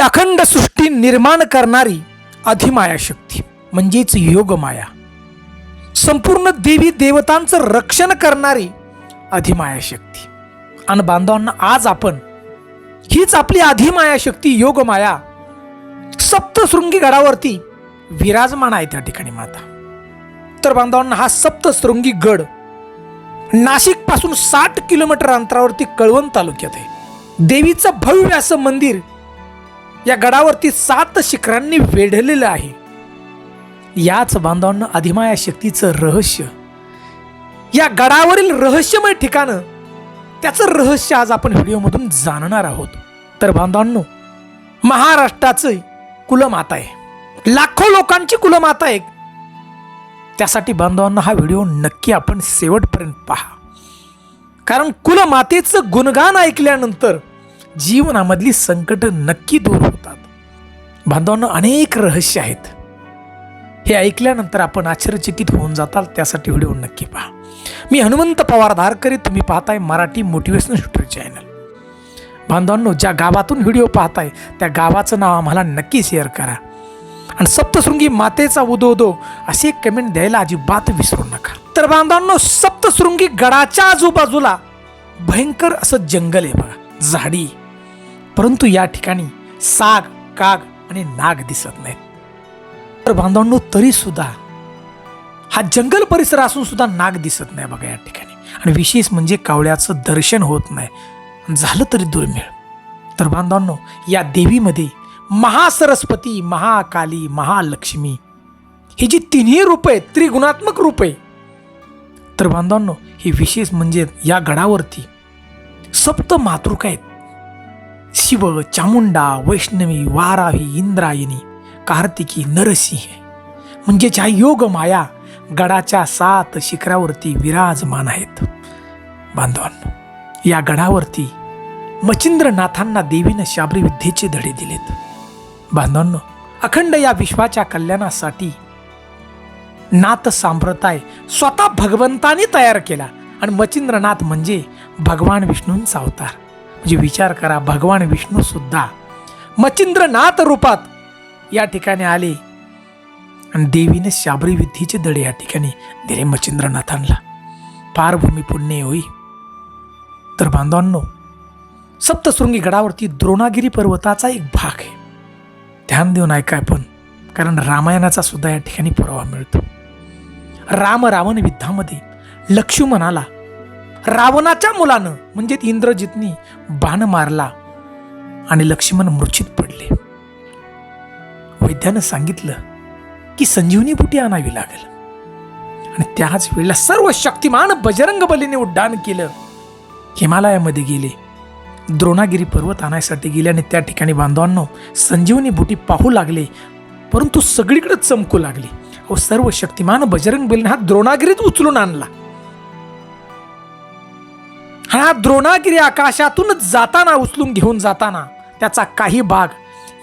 अखंड सृष्टी निर्माण करणारी अधिमाया शक्ती म्हणजेच योगमाया. संपूर्ण देवी देवतांचं रक्षण करणारी अधिमाया शक्ती आणि बांधवांना आज आपण हीच आपली अधिमाया शक्ती योगमाया सप्तशृंगी गडावरती विराजमान आहे त्या ठिकाणी माता. तर बांधवांना हा सप्तशृंगी गड नाशिकपासून साठ किलोमीटर अंतरावरती कळवण तालुक्यात आहे. देवीचं भव्य असं मंदिर या गडावरती सात शिखरांनी वेढलेलं आहे. याच बांधवांना अधिमाया शक्तीचं रहस्य. या गडावरील रहस्यमय ठिकाणं त्याचं रहस्य आज आपण व्हिडिओमधून जाणणार आहोत. तर बांधवांनो महाराष्ट्राचं कुलमाता आहे. लाखो लोकांची कुलमाता आहे. त्यासाठी बांधवांना हा व्हिडिओ नक्की आपण शेवटपर्यंत पहा. कारण कुलमातेचं गुणगान ऐकल्यानंतर जीवनामधली संकट नक्की दूर होतात. बांधवांना अनेक रहस्य आहेत. हे ऐकल्यानंतर आपण आश्चर्यचकित होऊन जाताल त्यासाठी व्हिडिओ नक्की पहा. मी हनुमंत पवार धारकरी तुम्ही पाहताय मराठी मोटिवेशनल शूटर चॅनल. बांधवांनो ज्या गावातून व्हिडिओ पाहताय त्या गावाचं नाव आम्हाला नक्की शेअर करा. आणि सप्तशृंगी मातेचा उदो उदो असे कमेंट द्यायला अजिबात विसरू नका. तर बांधवांनो सप्तशृंगी गडाच्या आजूबाजूला भयंकर असं जंगल आहे बघा. झाडी परंतु या ठिकाणी साग काग आणि नाग दिसत नाहीत. तर बांधवांनो तरी सुद्धा हा जंगल परिसर असून सुद्धा नाग दिसत नाही बघा या ठिकाणी. आणि विशेष म्हणजे कावळ्याचं दर्शन होत नाही. झालं तरी दुर्मिळ. तर बांधवांनो या देवीमध्ये महासरस्वती महाकाली महालक्ष्मी ही जी तिन्ही रूप आहेत त्रिगुणात्मक रूप आहे तर बांधवांनो हे विशेष म्हणजे या गडावरती सप्त मातृका आहेत. शिव चामुंडा वैष्णवी वाराही इंद्रायणी कार्तिकी नरसिंह. म्हणजे ज्या योग माया गडाच्या सात शिखरावरती विराजमान आहेत. बांधवांनो या गडावरती मचिंद्रनाथांना देवीनं शाबरी विद्येचे धडे दिलेत. बांधवांनो अखंड या विश्वाच्या कल्याणासाठी नाथ सांप्रताय स्वतः भगवंतानी तयार केला आणि मचिंद्रनाथ म्हणजे भगवान विष्णूंचा अवतार. म्हणजे विचार करा भगवान विष्णू सुद्धा. मचिंद्रनाथ रूपात या ठिकाणी आले. आणि देवीने शाबरी विद्धीचे दडे या ठिकाणी दिले मचिंद्रनाथांना पारभूमी पुण्य होई. तर बांधवांनो सप्तशृंगी गडावरती द्रोणागिरी पर्वताचा एक भाग आहे. ध्यान देऊन ऐका आपण कारण रामायणाचा सुद्धा या ठिकाणी पुरावा मिळतो. राम रावण विद्धामध्ये लक्ष्मणाला रावणाच्या मुलानं म्हणजे इंद्रजितनी बाण मारला आणि लक्ष्मण मूर्छित पडले. वैद्यानं सांगितलं की संजीवनी बुटी आणावी लागेल. आणि त्याच वेळेला सर्व शक्तिमान बजरंग बलीने उड्डाण केलं. हिमालयामध्ये गेले. द्रोणागिरी पर्वत आणायसाठी गेले आणि त्या ठिकाणी बांधवांनो संजीवनी बुटी पाहू लागले. परंतु सगळीकडे चमकू लागली. अहो सर्व शक्तिमान बजरंग बलीने हा द्रोणागिरीत उचलून आणला. हा द्रोणागिरी आकाशातून जाताना उचलून घेऊन जाताना त्याचा काही भाग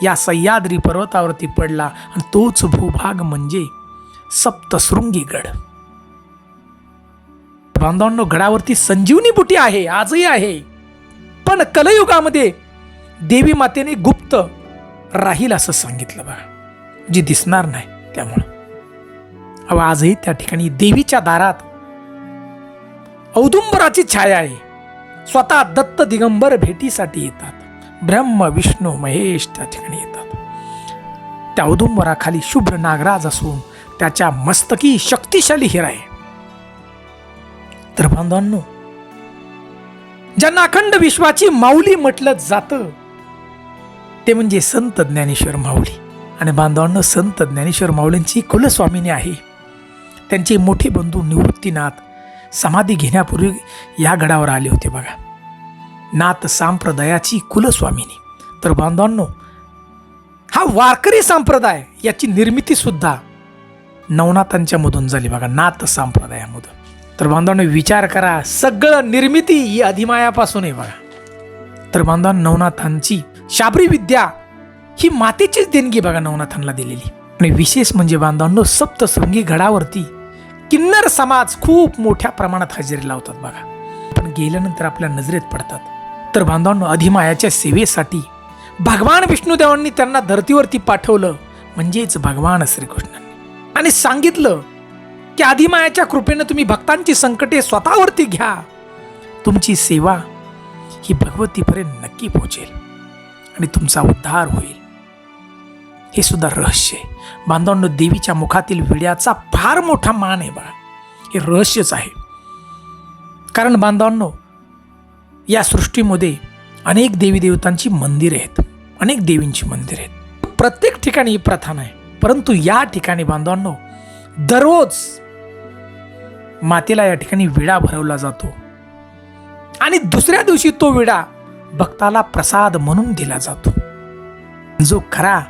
या सह्याद्री पर्वतावरती पडला आणि तोच भूभाग म्हणजे सप्तशृंगी गड बांधवांनो गडावरती संजीवनी बुटी आहे आजही आहे. पण कलयुगामध्ये देवी मातेने गुप्त राहील असं सांगितलं बघा जी दिसणार नाही त्यामुळं. अहो आजही त्या ठिकाणी देवीच्या दारात औदुंबराची छाया आहे. स्वतः दत्त दिगंबर भेटीसाठी येतात. ब्रह्म विष्णू महेश त्या ठिकाणी येतात. त्या औदुंबराखाली शुभ्र नागराज असून त्याच्या मस्तकी शक्तिशाली हिरा आहे. तर बांधवांनो ज्यांना अखंड विश्वाची माऊली म्हटलं जातं ते म्हणजे संत ज्ञानेश्वर माऊली. आणि बांधवांनो संत ज्ञानेश्वर माऊलींची कुलस्वामिनी आहे. त्यांचे मोठे बंधू निवृत्तीनाथ समाधी घेण्यापूर्वी या गडावर आले होते बघा. नाथ संप्रदायाची कुलस्वामिनी. तर बांधवांनो हा वारकरी संप्रदाय याची निर्मिती सुद्धा नवनाथांच्या मधून झाली बघा नाथ संप्रदायामधून. तर बांधवांनो विचार करा सगळं निर्मिती ही अधिमायापासून आहे बघा. तर बांधवांनो नवनाथांची शाबरी विद्या ही मातेचीच देणगी बघा नवनाथांना दिलेली. आणि विशेष म्हणजे बांधवांनो सप्तशृंगी गडावरती किन्नर समाज खूप मोठ्या प्रमाणात हजेरी लावतात बघा. पण गेल्यानंतर आपल्या नजरेत पडतात. तर बांधवांनो अधिमायाच्या सेवेसाठी भगवान विष्णुदेवांनी त्यांना धर्तीवरती पाठवलं म्हणजेच भगवान श्रीकृष्णांनी. आणि सांगितलं की अधिमायाच्या कृपेनं तुम्ही भक्तांची संकटे स्वतःवरती घ्या. तुमची सेवा ही भगवतीपर्यंत नक्की पोहोचेल आणि तुमचा उद्धार होईल. हे सुद्धा रहस्य आहे. बांधवांनो देवीच्या मुखातील विड्याचा फार मोठा मान आहे बाळा. हे रहस्यच आहे. कारण बांधवांनो या सृष्टीमध्ये अनेक देवी देवतांची मंदिरे आहेत. अनेक देवींची मंदिरे आहेत. प्रत्येक ठिकाणी ही प्रथा नाही. परंतु या ठिकाणी बांधवांनो दररोज मातेला या ठिकाणी विडा भरवला जातो. आणि दुसऱ्या दिवशी तो विडा भक्ताला प्रसाद म्हणून दिला जातो. जो खरा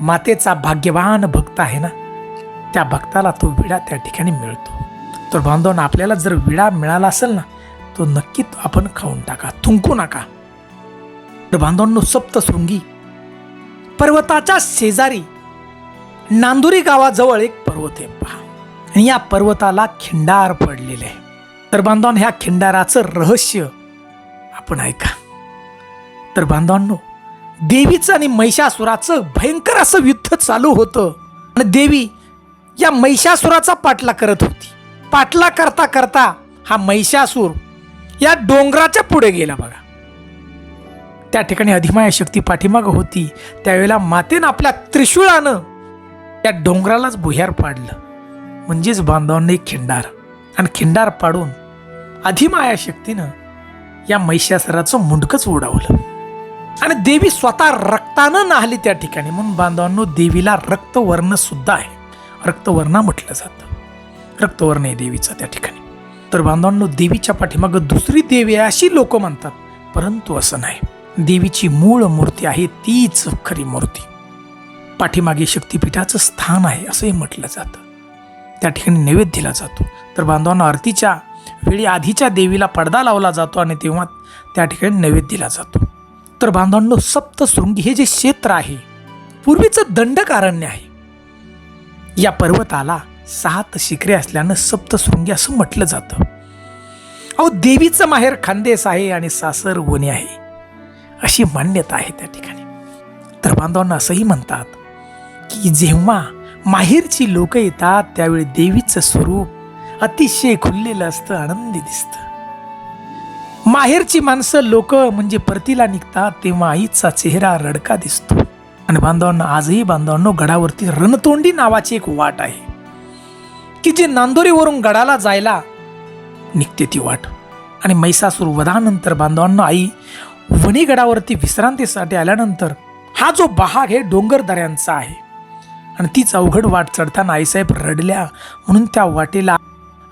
मातेचा भाग्यवान भक्त आहे ना? त्या भक्ताला तो विडा त्या ठिकाणी मिळतो. तर बांधवांना आपल्याला जर विडा मिळाला असेल ना तो नक्की आपण खाऊन टाका थुंकू नका. तर बांधवांनो सप्तशृंगी पर्वताच्या शेजारी नांदुरी गावाजवळ एक पर्वत आहे पहा. आणि या पर्वताला खिंडार पडलेले आहे. तर बांधवांनो ह्या खिंडाराचं रहस्य आपण ऐका. तर बांधवांनो देवीचं आणि महिषासुराचं भयंकर असं युद्ध चालू होतं. आणि देवी या महिषासुराचा पाठला करत होती. पाठला करता करता हा महिषासूर या डोंगराच्या पुढे गेला बघा. त्या ठिकाणी अधिमाया शक्ती पाठीमागं होती. त्यावेळेला मातेनं आपल्या त्रिशूळानं त्या डोंगरालाच भुयार पाडलं. म्हणजेच बांधवांना एक खिंडार आणि खिंडार पाडून अधिमाया शक्तीनं या महिषासुराचं मुंडकच उडावलं. आणि देवी स्वतः रक्तानं नाहली त्या ठिकाणी. म्हणून बांधवांनो देवीला रक्तवर्ण सुद्धा आहे. रक्तवर्णा म्हटलं जातं. रक्तवर्ण आहे देवीचा त्या ठिकाणी. तर बांधवांनो देवीच्या पाठीमागं दुसरी देवी आहे अशी लोक म्हणतात. परंतु असं नाही. देवीची मूळ मूर्ती आहे तीच खरी मूर्ती. पाठीमागे शक्तिपीठाचं स्थान आहे असंही म्हटलं जातं. त्या ठिकाणी नैवेद्य दिला जातो. तर बांधवांना आरतीच्या वेळी आधीच्या देवीला पडदा लावला जातो आणि तेव्हा त्या ठिकाणी नैवेद्य दिला जातो. तर बांधवांनो सप्तशृंगी हे जे क्षेत्र आहे पूर्वीचं दंडकारण्य आहे. या पर्वताला सात शिखरे असल्यानं सप्तशृंगी असं म्हटलं जातं. अहो देवीचं माहेर खानदेश आहे आणि सासर वने आहे अशी मान्यता आहे त्या ठिकाणी. तर बांधवांना असंही म्हणतात की जेव्हा माहेरची लोक येतात त्यावेळी देवीचं स्वरूप अतिशय खुललेलं असतं आनंदी दिसतं. माहेरची माणसं लोक म्हणजे परतीला निघतात तेव्हा आईचा चेहरा रडका दिसतो. आणि बांधवांना आजही बांधवांनो गडावरती रणतोंडी नावाची एक वाट आहे. की जी नांदोरीवरून गडाला जायला निघते ती वाट. आणि मैसासूर वधानंतर बांधवांना आई वणीगडावरती विश्रांतीसाठी आल्यानंतर हा जो बहाग आहे डोंगर दऱ्यांचा आहे. आणि तीच अवघड वाट चढताना आईसाहेब रडल्या. म्हणून त्या वाटेला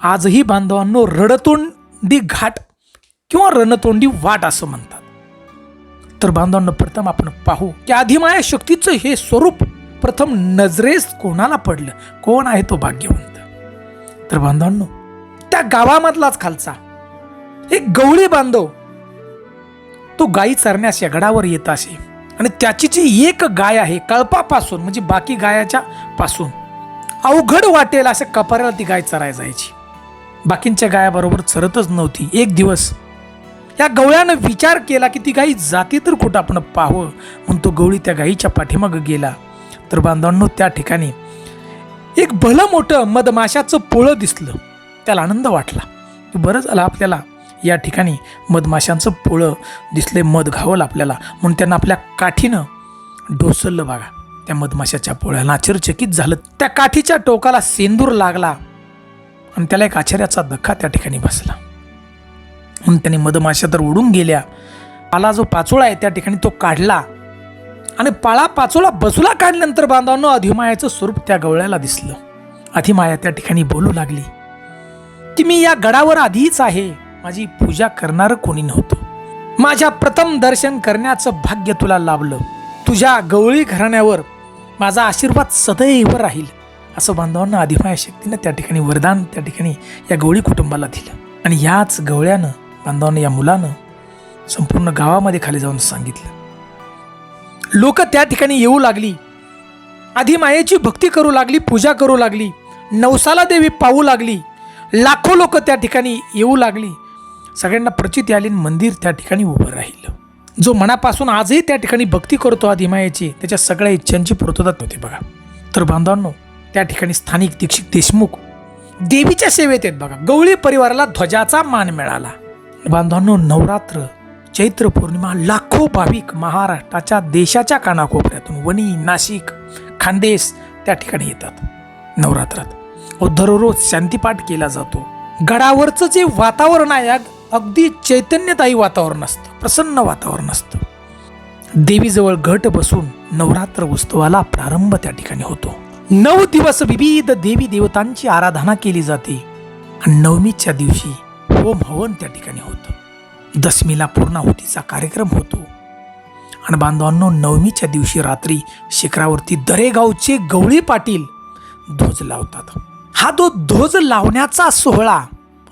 आजही बांधवांनो रडतोंडी घाट किंवा रणतोंडी वाट असं म्हणतात. तर बांधवांना प्रथम आपण पाहू की आधिमाया शक्तीचं हे स्वरूप प्रथम नजरेस कोणाला पडलं? कोण आहे तो भाग्यवंत? तर बांधवांनो त्या गावामधलाच खालचा एक गवळी बांधव तो गायी चरण्यास या गडावर येत असे. आणि त्याची जी एक गाय आहे कळपापासून म्हणजे बाकी गायाच्या पासून अवघड वाटेल असं कपाऱ्याला ती गाय चराय जायची. बाकींच्या गायाबरोबर चरतच नव्हती. एक दिवस या गवळ्यानं विचार केला की ती गाई जाती तर कुठं आपण पाहावं? म्हणून तो गवळी त्या गाईच्या पाठीमागं गेला. तर बांधवांनो त्या ठिकाणी एक भलं मोठं मधमाशाचं पोळं दिसलं. त्याला आनंद वाटला. की बरं झालं आपल्याला या ठिकाणी मधमाशांचं पोळं दिसले मध घावलं आपल्याला. म्हणून त्यांना आपल्या काठीनं ढोसललं बघा. त्या मधमाशाच्या पोळ्याला आश्चर्यचकित झालं. त्या काठीच्या टोकाला सेंदूर लागला. आणि त्याला एक आश्चर्याचा धक्का त्या ठिकाणी बसला. म्हणून त्याने मधमाशा तर उडून गेल्या. पाला जो पाचोळा आहे त्या ठिकाणी तो काढला. आणि पाळा पाचोळा बसूला काढल्यानंतर बांधवांनो अधिमायाचं स्वरूप त्या गवळ्याला दिसलं. अधिमाया त्या ठिकाणी बोलू लागली की मी या गडावर आधीच आहे. माझी पूजा करणारं कोणी नव्हतं. माझ्या प्रथम दर्शन करण्याचं भाग्य तुला लाभलं. तुझ्या गवळी घराण्यावर माझा आशीर्वाद सदैव राहील. असं बांधवांना अधिमाया शक्तीनं त्या ठिकाणी वरदान त्या ठिकाणी या गवळी कुटुंबाला दिलं. आणि याच गवळ्यानं बांधवांना या मुलानं संपूर्ण गावामध्ये खाली जाऊन सांगितलं. लोक त्या ठिकाणी येऊ लागली. आधी मायेची भक्ती करू लागली पूजा करू लागली नवसाला देवी पाहू लागली लाखो लोक त्या ठिकाणी येऊ लागली. सगळ्यांना प्रचिती आली मंदिर त्या ठिकाणी उभं राहिलं. जो मनापासून आजही त्या ठिकाणी भक्ती करतो आदिमायाची त्याच्या सगळ्या इच्छांची पूर्तता होते बघा. तर बांधवांनो त्या ठिकाणी स्थानिक दीक्षित देशमुख देवीच्या सेवेत आहेत बघा. गवळी परिवाराला ध्वजाचा मान मिळाला. बांधवांनो नवरात्र चैत्र पौर्णिमा लाखो भाविक महाराष्ट्राच्या देशाच्या कानाकोपऱ्यातून वणी नाशिक खानदेश त्या ठिकाणी येतात नवरात्रात. व दररोज शांतीपाठ केला जातो. गडावरचं जे वातावरण आहे अगदी चैतन्यदायी वातावरण असतं प्रसन्न वातावरण असतं. देवीजवळ घट बसून नवरात्र उत्सवाला प्रारंभ त्या ठिकाणी होतो. नऊ दिवस विविध देवी देवतांची आराधना केली जाते. आणि नवमीच्या दिवशी होम हवन त्या ठिकाणी होतं. दशमीला पूर्णाहुतीचा कार्यक्रम होतो. आणि बांधवांनो नवमीच्या दिवशी रात्री शिखरावरती दरेगावचे गवळी पाटील ध्वज लावतात. हा जो ध्वज लावण्याचा सोहळा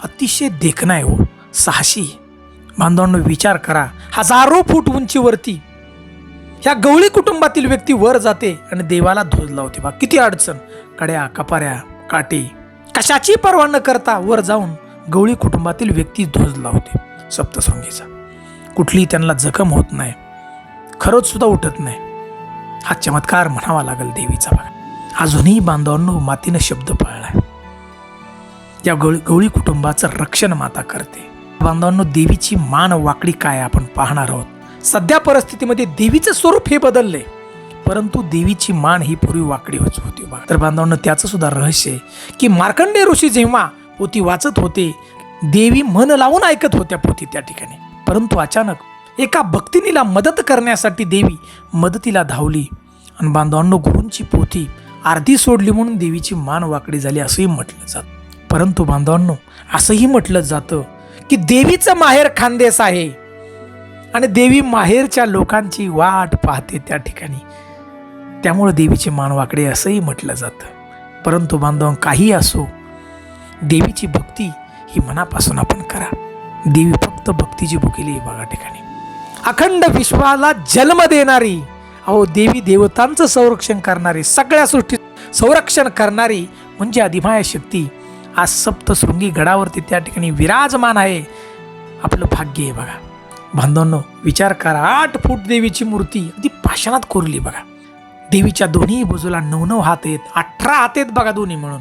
अतिशय देखणा आहे हो साहसी. बांधवांनो विचार करा हजारो फूट उंचीवरती ह्या गवळी कुटुंबातील व्यक्ती वर जाते आणि देवाला ध्वज लावते. बा किती अडचण. कड्या कपाऱ्या काटे. कशाची पर्वा न करता वर जाऊन गवळी कुटुंबातील व्यक्ती ध्वज लावते सप्तशृंगीचा. कुठलीही त्यांना जखम होत नाही. खरंच सुद्धा उठत नाही. हा चमत्कार म्हणावा लागेल देवीचा बघा अजूनही बांधवांनो मातीनं शब्द पळला या गवळी गवळी कुटुंबाचं रक्षण माता करते. बांधवांनो देवीची मान वाकडी काय आपण पाहणार आहोत? सध्या परिस्थितीमध्ये देवीचं स्वरूप हे बदलले परंतु देवीची मान ही पूर्वी वाकडी होत होती बघा तर बांधवांनो त्याचं सुद्धा रहस्य आहे की मार्कंडे ऋषी जेव्हा पोथी वाचत होते. देवी मन लावून ऐकत होत्या पोथी त्या ठिकाणी. परंतु अचानक एका भक्तिनीला मदत करण्यासाठी देवी मदतीला धावली. आणि बांधवांनो गुरूंची पोथी अर्धी सोडली म्हणून देवीची मान वाकडी झाली असंही म्हटलं जातं. परंतु बांधवांनो असंही म्हटलं जातं की देवीचं माहेर खानदेश आहे. आणि देवी माहेरच्या लोकांची वाट पाहते त्या ठिकाणी. त्यामुळं देवीची मान वाकडे असंही म्हटलं जातं. परंतु बांधव काही असो देवीची भक्ती ही मनापासून आपण करा. देवी फक्त भक्तीची भुकेली बघा ठिकाणी. अखंड विश्वाला जन्म देणारी अहो देवी देवतांचं संरक्षण करणारी सगळ्या सृष्टी संरक्षण करणारी म्हणजे अधिमाया शक्ती. आज सप्तशृंगी गडावरती त्या ठिकाणी विराजमान आहे. आपलं भाग्य आहे बघा. बांधवांनो विचार करा. आठ फूट देवीची मूर्ती अगदी पाषाणात कोरली बघा. देवीच्या दोन्ही बाजूला नऊ नऊ हात आहेत. अठरा हात आहेत बघा दोन्ही म्हणून.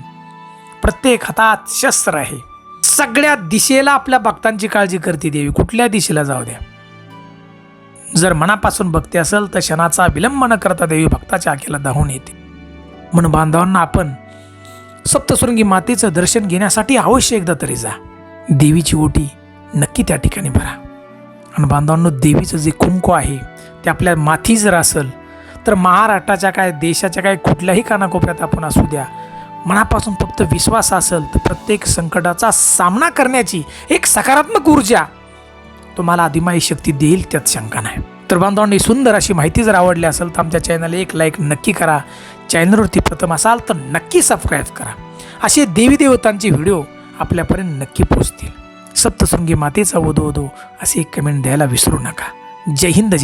प्रत्येक हातात शस्त्र आहे. सगळ्या दिशेला आपल्या भक्तांची काळजी करते देवी. कुठल्या दिशेला जाऊ द्या. जर मनापासून भक्ती असेल तर क्षणाचा विलंब न करता देवी भक्ताच्या आखेला धावून येते. म्हणून बांधवांना आपण सप्तशृंगी मातेचं दर्शन घेण्यासाठी अवश्य एकदा तरी जा. देवीची ओटी नक्की त्या ठिकाणी भरा. आणि बांधवांनो देवीचं जे कुंकू आहे ते आपल्या माथी जर असेल तर महाराष्ट्राच्या काय देशाच्या काय कुठल्याही कानाकोपऱ्यात आपण असू द्या. मनापासून फक्त विश्वास असेल तर प्रत्येक संकटाचा सामना करण्याची एक सकारात्मक ऊर्जा तुम्हाला अधिमाई शक्ती देईल त्यात शंका नाही. तर बांधवांनी सुंदर अशी माहिती जर आवडली असेल तर आमच्या चॅनलला एक लाईक नक्की करा. चॅनलवरती प्रथम असाल तर नक्की सबस्क्राईब करा. असे देवी देवतांचे व्हिडिओ आपल्यापर्यंत नक्की पोचतील सप्तशृंगी मातेचा वधो वधो असे एक कमेंट द्यायला विसरू नका. जय हिंद